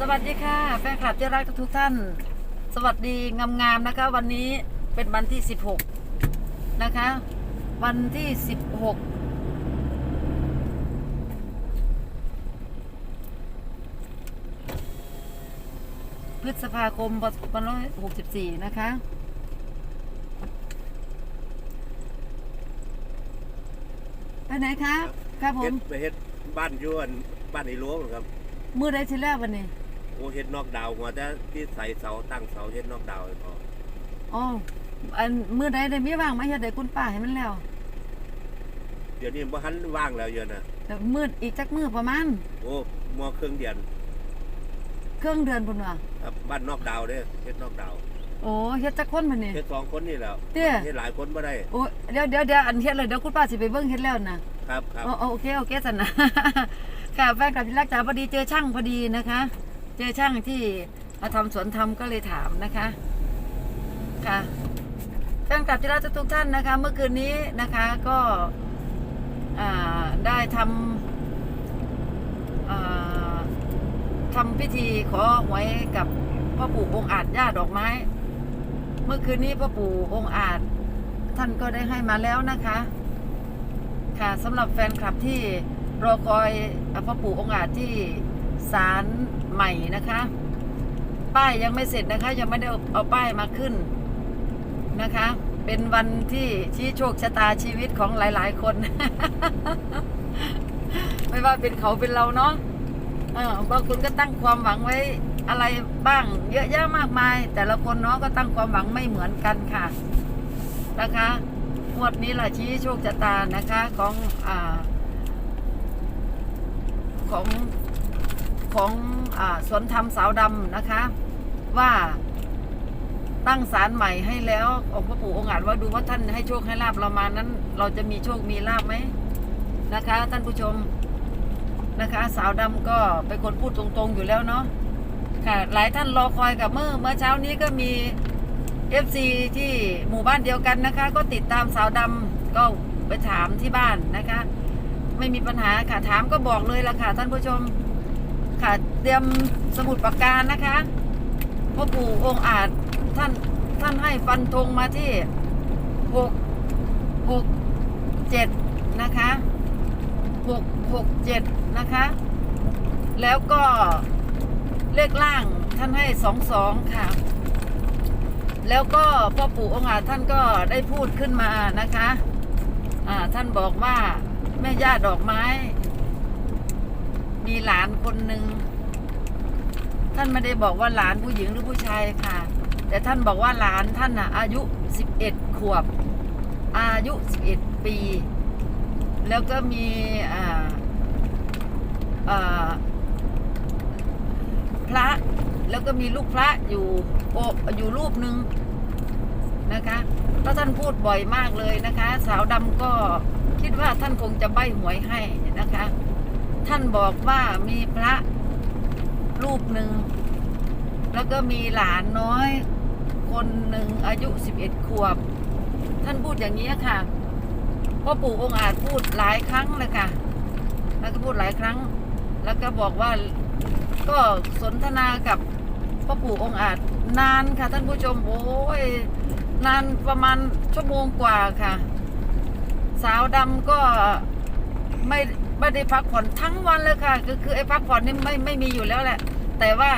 สวัสดีค่ะ แฟนคลับที่รักทุกๆท่าน สวัสดีงามๆนะคะ วันนี้เป็นวันที่ 16 นะคะ วันที่ 16 พฤษภาคมพศ2564 นะคะไปไหนคะครับผเฮ็มดไปเฮ็ดบ้านอยวนบ้านไอ้หลวงครับ มือได้ทีแรกวันนี้ โอ้เฮ็ดนอกดาวหัวแต่ที่ใส่เสาตั้งเสาเฮ็ดนอกดาวให้พออ๋ออันมือใดได้มีว่างไหมเฮ็ดได้คุณป้าให้มันแล้วเดี๋ยวนี้บ่ทันว่างแล้วเยอะนะแต่มืดอีกจักมือประมาณโอ้มอเครื่องเดียนเครื่องเดือนพุ่นว่ะครับบ้านนอกดาวเด้อเฮ็ดนอกดาวโอ้เฮ็ดจักคนบัดนี้เฮ็ดสองคนนี่แหล้วเตี้ยเฮ็ดหลายคนบ่ได้ โอ้เดี๋ยวเดี๋ยวเดี๋ยวอันเฮ็ดเลยเดี๋ยวคุณป้าสิไปเบิ่งเฮ็ดแล้วนะ ครับครับโอ้โอเค โอเคสันนะ ค่ะแฟนคลับที่รักจ๋าพอดีเจอช่างพอดีนะคะ เจอช่างที่มาทำสวนทำก็เลยถามนะคะ ค่ะแฟนคลับที่รักทุกท่านนะคะ เมื่อคืนนี้นะคะก็ได้ทำทำพิธีขอหวยกับพ่อปู่องอาจย่าดอกไม้ เมื่อคืนนี้พ่อปู่องอาจท่านก็ได้ให้มาแล้วนะคะ ค่ะสำหรับแฟนคลับที่รอคอยพ่อปู่องอาจที่ ศาลใหม่นะคะ ป้ายยังไม่เสร็จนะคะ ยังไม่ได้เอาป้ายมาขึ้นนะคะ เป็นวันที่ชี้โชคชะตาชีวิตของหลาย ๆ คน ไม่ว่าเป็นเขาเป็นเราเนาะบางคนก็ตั้งความหวังไว้อะไรบ้าง เยอะแยะมากมาย แต่ละคนเนาะก็ตั้งความหวังไม่เหมือนกันค่ะนะคะงวดนี้แหละชี้โชคชะตานะคะของอ่าของ ของอสวนธรรมสาวดำนะคะ ว่าตั้งศาลใหม่ให้แล้วองค์พระปู่องค์อาจว่าดูว่าท่านให้โชคให้ลาบเรามานั้น เราจะมีโชคมีลาบไหมนะคะ ท่านผู้ชมนะคะ สาวดำก็เป็นคนพูดตรงๆอยู่แล้วเนาะค่ะ หลายท่านรอคอยกับเมื่อเมื่อเช้านี้ก็มี FC ที่หมู่บ้านเดียวกันนะคะ ก็ติดตามสาวดำก็ไปถามที่บ้านนะคะ ไม่มีปัญหาค่ะถามก็บอกเลยละค่ะท่านผู้ชม ค่ะ เตรียมสมุดปากกานะคะพ่อปู่องค์อาจท่านท่านให้ฟันธงมาที่หกหกเจ็ดนะคะหกหกเจ็ดนะคะ แล้วก็เลขล่างท่านให้สองสองค่ะ แล้วก็พ่อปู่องค์อาจท่านก็ได้พูดขึ้นมานะคะ อ่าท่านบอกว่าแม่ย่าดอกไม้ มีหลานคนหนึ่งท่านไม่ได้บอกว่าหลานผู้หญิงหรือผู้ชายค่ะ แต่ท่านบอกว่าหลานท่านน่ะ อายุสิบเอ็ดขวบ อายุสิบเอ็ดปี แล้วก็มีอ่าอ่าพระแล้วก็มีลูกพระอยู่โออยู่รูปหนึ่งนะคะแล้วท่านพูดบ่อยมากเลยนะคะ สาวดำก็คิดว่าท่านคงจะใบหวยให้นะคะ ท่านบอกว่ามีพระรูปหนึ่ง แล้วก็มีหลานน้อย คนหนึ่งอายุสิบเอ็ดขวบ ท่านพูดอย่างนี้ค่ะพ่อปู่องค์อาจพูดหลายครั้งเลยค่ะ แล้วก็พูดหลายครั้ง แล้วก็บอกว่าก็สนทนากับพ่อปู่องค์อาจนานค่ะ ท่านผู้ชมโอ้ยนานประมาณชั่วโมงกว่าค่ะ สาวดำก็ไม่ ไม่ได้พักผ่อนทั้งวันเลยค่ะ ก็คือไอ้พักผ่อนนี่ไม่ไม่มีอยู่แล้วแหละ แต่ว่า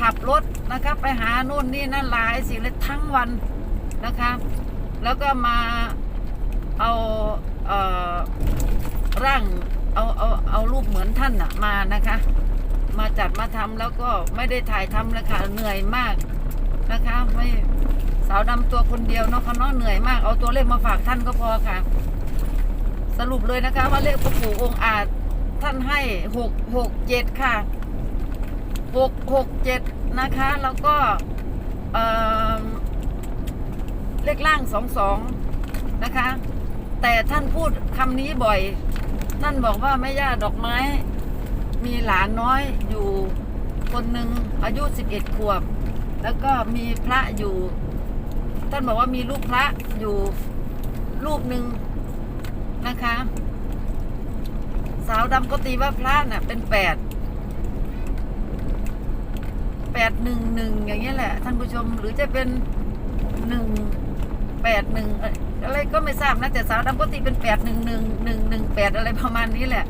ขับรถนะคะไปหาโน่นนี่นั่นหลายสิ่งเลยทั้งวันนะคะ แล้วก็มาเอาเอ่อร่างเอาเอาเอารูปเหมือนท่านอะมานะคะ มาจัดมาทำแล้วก็ไม่ได้ถ่ายทำเลยค่ะเหนื่อยมากนะคะไม่สาวดำตัวคนเดียวเนาะเขาเนาะเหนื่อยมากเอาตัวเลขมาฝากท่านก็พอค่ะ สรุปเลยนะคะ ว่าเลขพ่อปู่องค์อาจท่านให้หกหกเจ็ดค่ะหกหกเจ็ดนะคะ แล้วก็เเลขล่างสองสองนะคะ แต่ท่านพูดคำนี้บ่อย ท่านบอกว่าแม่ย่าดอกไม้ มีหลานน้อยอยู่คนหนึ่งอายุสิบเอ็ดขวบ แล้วก็มีพระอยู่ ท่านบอกว่ามีลูกพระอยู่รูปหนึ่ง นะคะ สาวดำก็ตีว่าพระน่ะ เป็นแปดแปดหนึ่งหนึ่งอย่างเงี้ยแหละ ท่านผู้ชมหรือจะเป็นหนึ่งแปดหนึ่งอะไรก็ไม่ทราบนะแต่สาวดำก็ตีเป็นแปดหนึ่งหนึ่งหนึ่งหนึ่งแปดอะไรประมาณนี้แหละ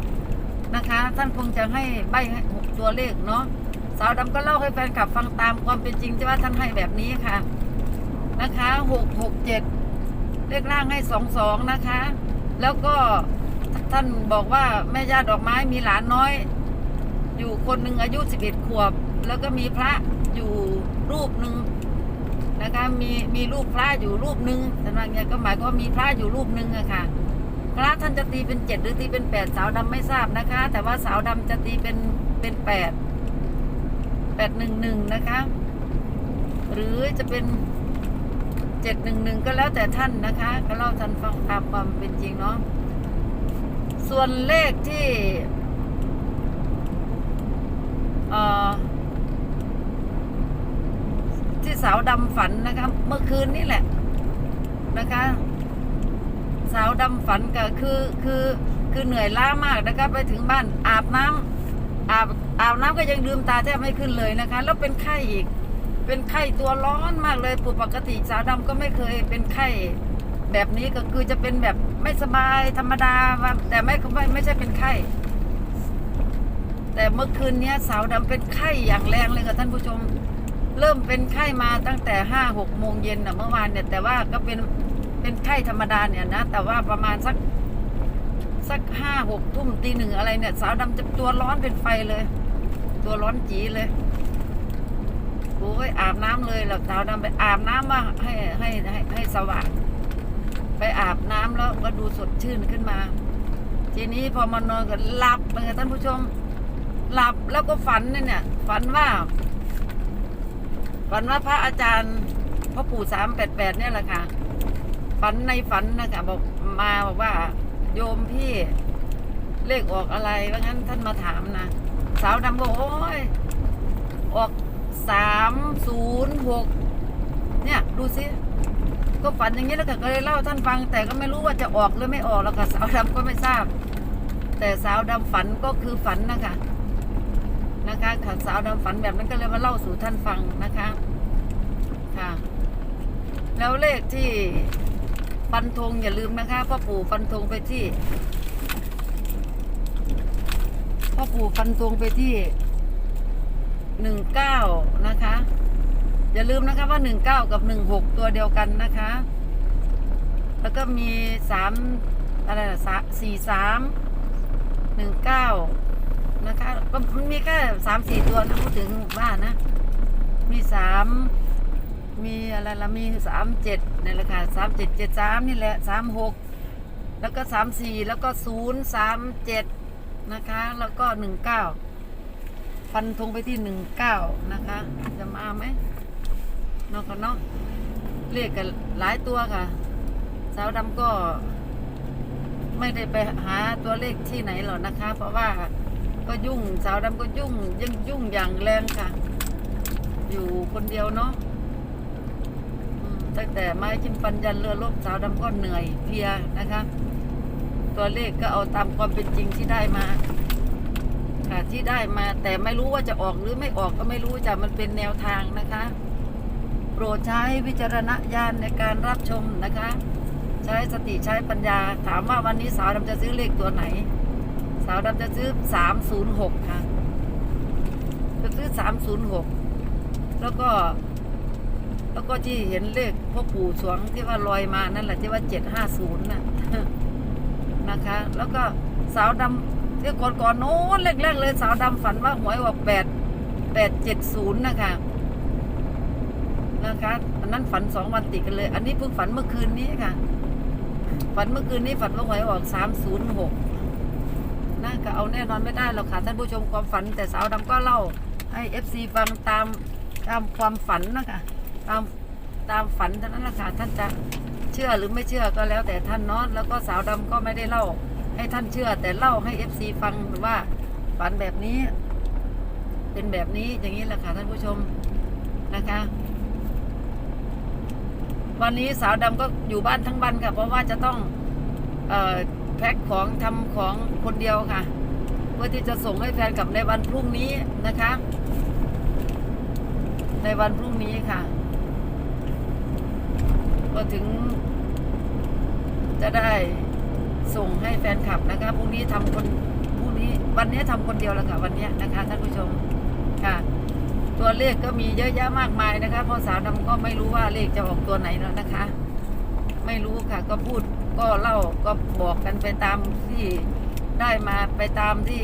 นะคะ ท่านคงจะให้ใบใตัวเลขเนาะสาวดำก็เล่าให้แฟนคลับฟังตามความเป็นจริงที่ว่าท่านให้แบบนี้ค่ะนะคะหกหกเจ็ดเลขล่างให้สองสองนะคะ แล้วก็ท่านบอกว่าแม่ย่าดอกไม้มีหลานน้อย อยู่คนหนึ่งอายุสิบเอ็ดขวบ แล้วก็มีพระอยู่รูปหนึ่งนะคะมีมีรูปพระอยู่รูปหนึ่งแต่ว่าไงก็หมายความว่ามีพระอยู่รูปหนึ่งอะค่ะ พระท่านจะตีเป็นเจ็ดหรือตีเป็นแปดสาวดำไม่ทราบนะคะ แต่ว่าสาวดำจะตีเป็นเป็นแปดแปดหนึ่งหนึ่งนะคะ หรือจะเป็น เจ็ดหนึ่งหนึ่งก็แล้วแต่ท่านนะคะ ก็เล่าท่านฟังตามความเป็นจริงเนาะส่วนเลขที่เอ่อที่สาวดำฝันนะคะเมื่อคืนนี่แหละนะคะ สาวดำฝันก็คือคือคือเหนื่อยล้ามากนะคะไปถึงบ้านอาบน้ำอาบอาบน้ำก็ยังลืมตาแทบไม่ขึ้นเลยนะคะ แล้วเป็นไข้อีก เป็นไข้ตัวร้อนมากเลยปกติสาวดำก็ไม่เคยเป็นไข้แบบนี้ก็คือจะเป็นแบบไม่สบายธรรมดาแต่ไม่ไม่ไม่ใช่เป็นไข้ แต่เมื่อคืนเนี้ยสาวดำเป็นไข้อย่างแรงเลยค่ะท่านผู้ชม เริ่มเป็นไข้มาตั้งแต่ห้าหกโมงเย็นนะเมื่อวานเนี่ย แต่ว่าก็เป็นเป็นไข้ธรรมดาเนี่ยนะแต่ว่าประมาณสักสักห้าหกทุ่มตีหนึ่งอะไรเนี่ย สาวดำจะตัวร้อนเป็นไฟเลย ตัวร้อนจีเลย โอ้ยอาบน้ำเลยหลับสาวดำไปอาบน้ำมาให้ให้ให้ให้สว่างไปอาบน้ำแล้วก็ดูสดชื่นขึ้นมา ทีนี้พอมานอนก็หลับเลยค่ะท่านผู้ชม หลับแล้วก็ฝันเนี่ยเนี่ยฝันว่า ฝันว่าพระอาจารย์พ่อปู่สามแปดแปดเนี่ยแหละค่ะ ฝันในฝันนะคะบอกมาบอกว่า โยมพี่เลขออกอะไรว่างั้นท่านมาถามนะสาวดำบอกโอ้ยออก สามศูนย์หกเนี่ยดูสิก็ฝันอย่างนี้แล้วก็เลยเล่าท่านฟัง แต่ก็ไม่รู้ว่าจะออกหรือไม่ออกแล้วค่ะสาวดำก็ไม่ทราบ แต่สาวดำฝันก็คือฝันนะคะนะคะค่ะสาวดำฝันแบบนั้นก็เลยมาเล่าสู่ท่านฟังนะคะค่ะ แล้วเลขที่ฟันธงอย่าลืมนะคะพ่อปู่ฟันธงไปที่พ่อปู่ฟันธงไปที่ หนึ่งเก้านะคะ อย่าลืมนะคะว่าหนึ่งเก้ากับหนึ่งหกตัวเดียวกันนะคะ แล้วก็มีสามอะไรล่ะสะสี่สามหนึ่งเก้านะคะก็มันมีแค่สามสี่ตัวนะพูดถึงว่านะ มีสามมีอะไรละมีสามเจ็ดนี่แหละค่ะสามเจ็ดเจ็ดสามนี่แหละสามหกแล้วก็สามสี่แล้วก็ศูนย์สามเจ็ดนะคะ แล้วก็หนึ่งเก้า ฟันธงไปที่หนึ่งเก้านะคะ จะมาไหมนอกกันเนาะเรียกกันหลายตัวค่ะ สาวดำก็ ไม่ได้ไปหาตัวเลขที่ไหนหรอกนะคะ เพราะว่าก็ยุ่งสาวดำก็ยุ่งยังยุ่งอย่างแรงค่ะ อยู่คนเดียวเนาะตั้งแต่ไม้จิ้มฟันยันเรือลบสาวดำก็เหนื่อยเพลียนะคะ ตัวเลขก็เอาตามความเป็นจริงที่ได้มา ค่ะที่ได้มาแต่ไม่รู้ว่าจะออกหรือไม่ออกก็ไม่รู้จะมันเป็นแนวทางนะคะ โปรดใช้วิจารณญาณในการรับชมนะคะ ใช้สติใช้ปัญญา ถามว่าวันนี้สาวดำจะซื้อเลขตัวไหน สาวดำจะซื้อสามศูนย์หกค่ะ จะซื้อสามศูนย์หกแล้วก็ แล้วก็ที่เห็นเลขพ่อปู่สวงที่ว่าลอยมานั่นแหละที่ว่าเจ็ดห้าศูนย์น่ะนะคะ แล้วก็สาวดำ ที่ก่อนก่อนๆโน้นแรกๆเลยสาวดำฝันว่าหวยออกแปดแปดเจ็ดศูนย์นะคะนะคะอันนั้นฝันสองวันติดกันเลย อันนี้เพิ่งฝันเมื่อคืนนี้ค่ะ ฝันเมื่อคืนนี้ฝันว่าหวยออกสามศูนย์หกน่าก็เอาแน่นอนไม่ได้หรอกค่ะท่านผู้ชมความฝันแต่สาวดำก็เล่าให้เอฟซีฟังตามตามความฝันนะคะตามตามฝันเท่านั้นแหละค่ะท่านจะเชื่อหรือไม่เชื่อก็แล้วแต่ท่านเนาะแล้วก็สาวดำก็ไม่ได้เล่า ให้ท่านเชื่อ แต่เล่าให้เอฟซีฟังว่าฝันแบบนี้ เป็นแบบนี้อย่างนี้แหละค่ะท่านผู้ชมนะคะ วันนี้สาวดำก็อยู่บ้านทั้งวันค่ะ เพราะว่าจะต้องออแพ็คของทำของคนเดียวค่ะ เพื่อที่จะส่งให้แฟนกลับในวันพรุ่งนี้นะคะ ในวันพรุ่งนี้ค่ะก็ถึงจะได้ ส่งให้แฟนคลับนะคะพรุ่งนี้ทำคนพรุ่งนี้วันนี้ทำคนเดียวแล้วค่ะวันนี้นะคะท่านผู้ชมค่ะ ตัวเลขก็มีเยอะแยะมากมายนะคะพราะสาวดำก็ไม่รู้ว่าเลขจะออกตัวไหนแล้วนะคะ ไม่รู้ค่ะก็พูดก็เล่าก็บอกกันไปตามที่ได้มาไปตามที่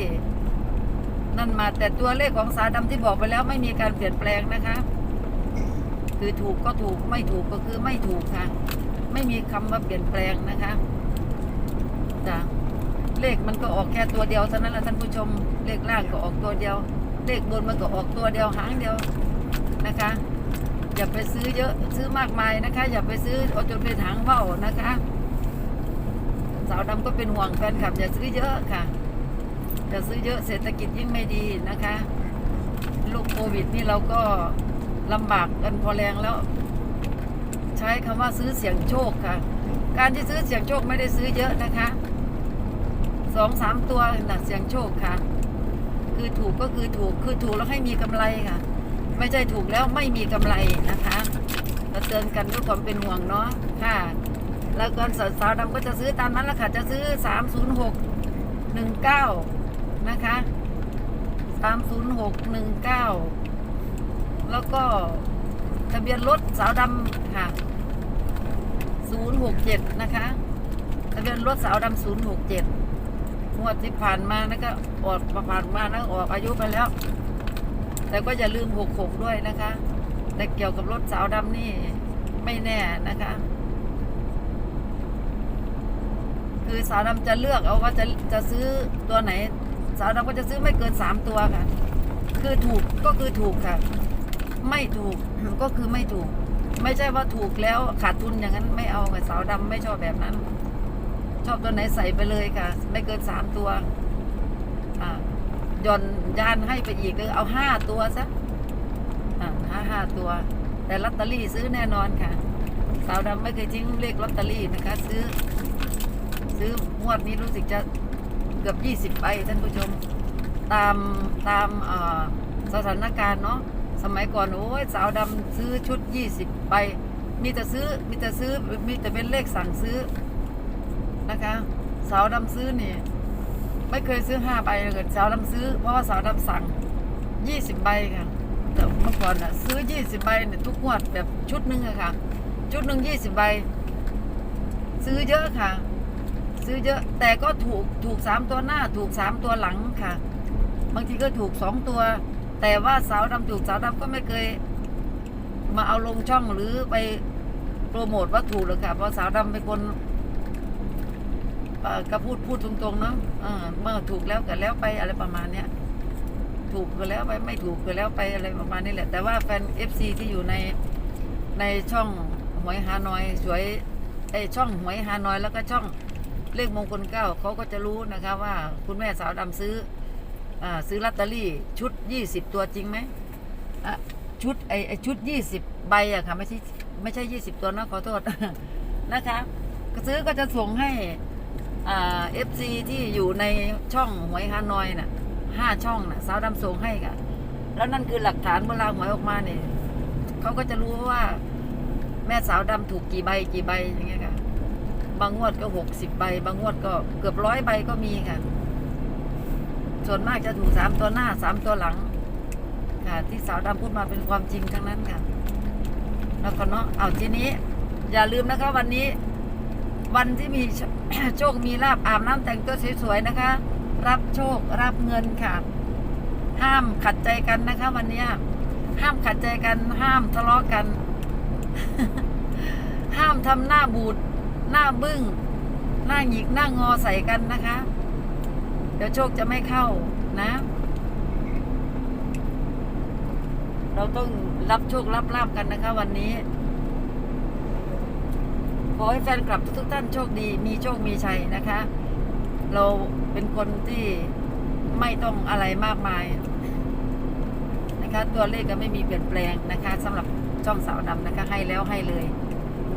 นั่นมาแต่ตัวเลขของสาวดำที่บอกไปแล้วไม่มีการเปลี่ยนแปลงนะคะ คือถูกก็ถูกไม่ถูกก็คือไม่ถูกค่ะ ไม่มีคำว่าเปลี่ยนแปลงนะคะ จ้ะเลขมันก็ออกแค่ตัวเดียวเท่านั้นแหละท่านผู้ชมเลขล่างก็ออกตัวเดียว เลขบนมันก็ออกตัวเดียวหางเดียวนะคะ อย่าไปซื้อเยอะซื้อมากมายนะคะ อย่าไปซื้อเอาจนเป็นหางว่านะคะ สาวดำก็เป็นห่วงแฟนคลับ อย่าซื้อเยอะค่ะอย่าซื้อเยอะเศรษฐกิจยิ่งไม่ดีนะคะโรคโควิดนี่เราก็ลำบากกันพอแรงแล้ว ใช้คำว่าซื้อเสียงโชคค่ะ การที่ซื้อเสียงโชคไม่ได้ซื้อเยอะนะคะ สองสามตัวหนะเสียงโชคค่ะ คือถูกก็คือถูกคือถูกแล้วให้มีกำไรค่ะ ไม่ใช่ถูกแล้วไม่มีกำไรนะคะเราเตือนกันด้วยความเป็นห่วงเนาะค่ะ แล้วก็สาวดำก็จะซื้อตามนั้นแหละค่ะ จะซื้อสามศูนย์หกหนึ่งเก้านะคะสามศูนย์หกหนึ่งเก้าแล้วก็ทะเบียนรถสาวดำค่ะศูนย์หกเจ็ดนะคะ ทะเบียนรถสาวดำศูนย์หกเจ็ด งวดที่ผ่านมานะก็ออกผ่านมานะออกอายุไปแล้ว แต่ก็อย่าลืมหกหกด้วยนะคะ แต่เกี่ยวกับรถสาวดำนี่ไม่แน่นะคะ คือสาวดำจะเลือกเอาว่าจะจะซื้อตัวไหน สาวดำก็จะซื้อไม่เกินสามตัวค่ะ คือถูกก็คือถูกค่ะ ไม่ถูกก็คือไม่ถูก ไม่ใช่ว่าถูกแล้วขาดทุนอย่างนั้นไม่เอาค่ะสาวดำไม่ชอบแบบนั้น ชอบตัวไหนใส่ไปเลยค่ะ ไม่เกินสามตัวอ่าย่อนยานให้ไปอีกเลยเอาห้าตัวซะห้าห้าตัว แต่ลอตเตอรี่ซื้อแน่นอนค่ะ สาวดำไม่เคยทิ้งเลขลอตเตอรี่นะคะ ซื้อ ซื้องวดนี้รู้สึกจะเกือบยี่สิบใบท่านผู้ชม ตามตามสถานการณ์เนาะสมัยก่อนโอ้ยสาวดำซื้อชุดยี่สิบใบมีแต่ซื้อมีแต่ซื้อมีแต่เป็นเลขสั่งซื้อ นะคะ สาวดำซื้อนี่ไม่เคยซื้อห้าใบเลยสาวดำซื้อ เพราะว่าสาวดำสั่งยี่สิบใบค่ะแต่เมื่อก่อนอะซื้อยี่สิบใบเนี่ยทุกงวดแบบชุดหนึ่งอะค่ะ ชุดหนึ่งยี่สิบใบ ซื้อเยอะค่ะ ซื้อเยอะแต่ก็ถูกถูกสามตัวหน้า ถูกสามตัวหลังค่ะ บางทีก็ถูกสองตัว แต่ว่าสาวดำถูกสาวดำก็ไม่เคย มาเอาลงช่องหรือไปโปรโมทว่าถูกเลยค่ะเพราะสาวดำเป็นคน ก็พูดพูดตรงๆเนาะเมื่อถูกแล้วก็แล้วไปอะไรประมาณเนี้ยถูกก็แล้วไปไม่ถูกก็แล้วไปอะไรประมาณนี้แหละ แต่ว่าแฟนเอฟซีที่อยู่ในในช่องหวยฮานอยสวยไอช่องหวยฮานอยแล้วก็ช่องเลขมงคลเก้าเขาก็จะรู้นะคะว่าคุณแม่สาวดำซื้ออซื้อลอตเตอรี่ชุดยี่สิบตัวจริงไหมชุดไอไอชุดยี่สิบใบอะค่ะไม่ใช่ไม่ใช่ยี่สิบตัวนะขอโทษนะคะซื้อก็จะส่งให้ เอฟซีที่อยู่ในช่องหวยฮานอยน่ะห้าช่องน่ะสาวดำส่งให้ค่ะแล้วนั่นคือหลักฐานเวลาหวยออกมาเนี่ยเขาก็จะรู้ว่า แม่สาวดำถูกกี่ใบกี่ใบอย่างเงี้ยค่ะบางงวดก็หกสิบใบ บางงวดก็เกือบร้อยใบก็มีค่ะ ส่วนมากจะถูกสามตัวหน้าสามตัวหลัง ค่ะ ที่สาวดำพูดมาเป็นความจริงทั้งนั้นค่ะ แล้วก็เนาะเอาทีนี้ อย่าลืมนะคะวันนี้ วันที่มีโชคมีลาบอาบน้ำแต่งตัวสวยๆนะคะ รับโชครับเงินค่ะ ห้ามขัดใจกันนะคะ วันนี้ห้ามขัดใจกันห้ามทะเลาะกัน ห้ามทำหน้าบูดหน้าบึ้งหน้าหงิกหน้างอใส่กันนะคะ เดี๋ยวโชคจะไม่เข้านะ เราต้องรับโชครับลาบกันนะคะ วันนี้ ขอให้แฟนคลับทุกๆท่านโชคดี มีโชคมีชัยนะคะ เราเป็นคนที่ไม่ต้องอะไรมากมายนะคะ ตัวเลขก็ไม่มีเปลี่ยนแปลงนะคะสำหรับช่องสาวดำนะคะ ให้แล้วให้เลย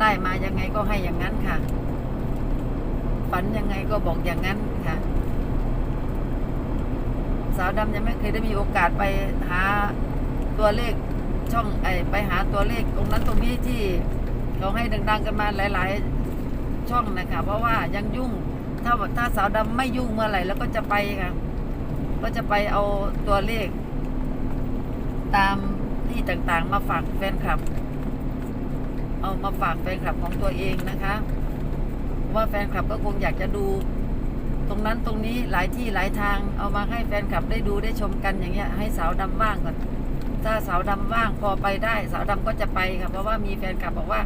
ได้มายังไงก็ให้อย่างนั้นค่ะฝันยังไงก็บอกอย่างนั้นค่ะ สาวดำยังไม่เคยได้มีโอกาสไปหาตัวเลขช่องไอไปหาตัวเลขตรงนั้นตรงนี้ที่ เขาให้ดัง ๆ กันมาหลาย ๆ ช่องนะคะ เพราะว่ายังยุ่ง ถ้าถ้าสาวดำไม่ยุ่งเมื่อไหร่แล้วก็จะไปค่ะ ก็จะไปเอาตัวเลข ตามที่ต่างๆ มาฝากแฟนคลับ เอามาฝากแฟนคลับของตัวเองนะคะเพราะว่าแฟนคลับก็คงอยากจะดู ตรงนั้นตรงนี้หลายที่หลายทาง เอามาให้แฟนคลับได้ดูได้ชมกันอย่างเงี้ย ให้สาวดำว่างก่อนถ้าสาวดำว่างพอไปได้ สาวดำก็จะไปค่ะเพราะว่ามีแฟนคลับบอกว่า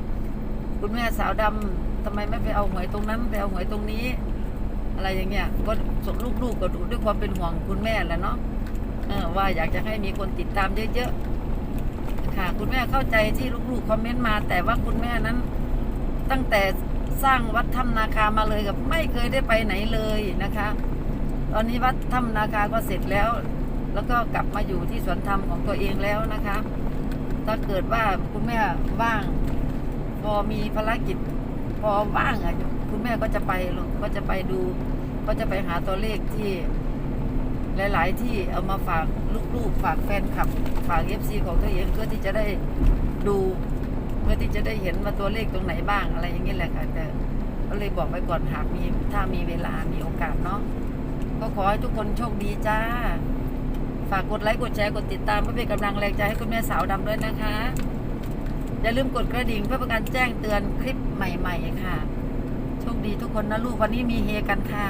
คุณแม่สาวดำทำไมไม่ไปเอาหวยตรงนั้นไปเอาหวยตรงนี้ อะไรอย่างเงี้ยก็ส่งลูกๆก็ดูด้วยความเป็นห่วงคุณแม่แหละเนาะว่าอยากจะให้มีคนติดตามเยอะๆค่ะ คุณแม่เข้าใจที่ลูกๆคอมเมนต์มา แต่ว่าคุณแม่นั้น ตั้งแต่สร้างวัดถ้ำนาคามาเลยกับไม่เคยได้ไปไหนเลยนะคะ ตอนนี้วัดถ้ำนาคาก็เสร็จแล้ว แล้วก็กลับมาอยู่ที่สวนธรรมของตัวเองแล้วนะคะ ถ้าเกิดว่าคุณแม่ว่าง พอมีภารกิจ พอว่างอะคุณแม่ก็จะไปลงก็จะไปดู ก็จะไปหาตัวเลขที่ หลาย ๆ ที่เอามาฝากลูกๆฝากแฟนคลับ ฝากเอฟซีของตัวเองเพื่อที่จะได้ดูเพื่อที่จะได้เห็นว่าตัวเลขตรงไหนบ้างอะไรอย่างนี้แหละค่ะแต่ก็เลยบอกไว้ก่อนหากมีถ้ามีเวลามีโอกาสเนาะก็ขอให้ทุกคนโชคดีจ้า ฝากกดไลค์กดแชร์กดติดตามเพื่อเป็นกำลังแรงใจให้คุณแม่สาวดำด้วยนะคะ อย่าลืมกดกระดิ่งเพื่อเป็นการแจ้งเตือนคลิปใหม่ ๆ ค่ะ โชคดีทุกคนนะลูกวันนี้มีเฮกันค่ะ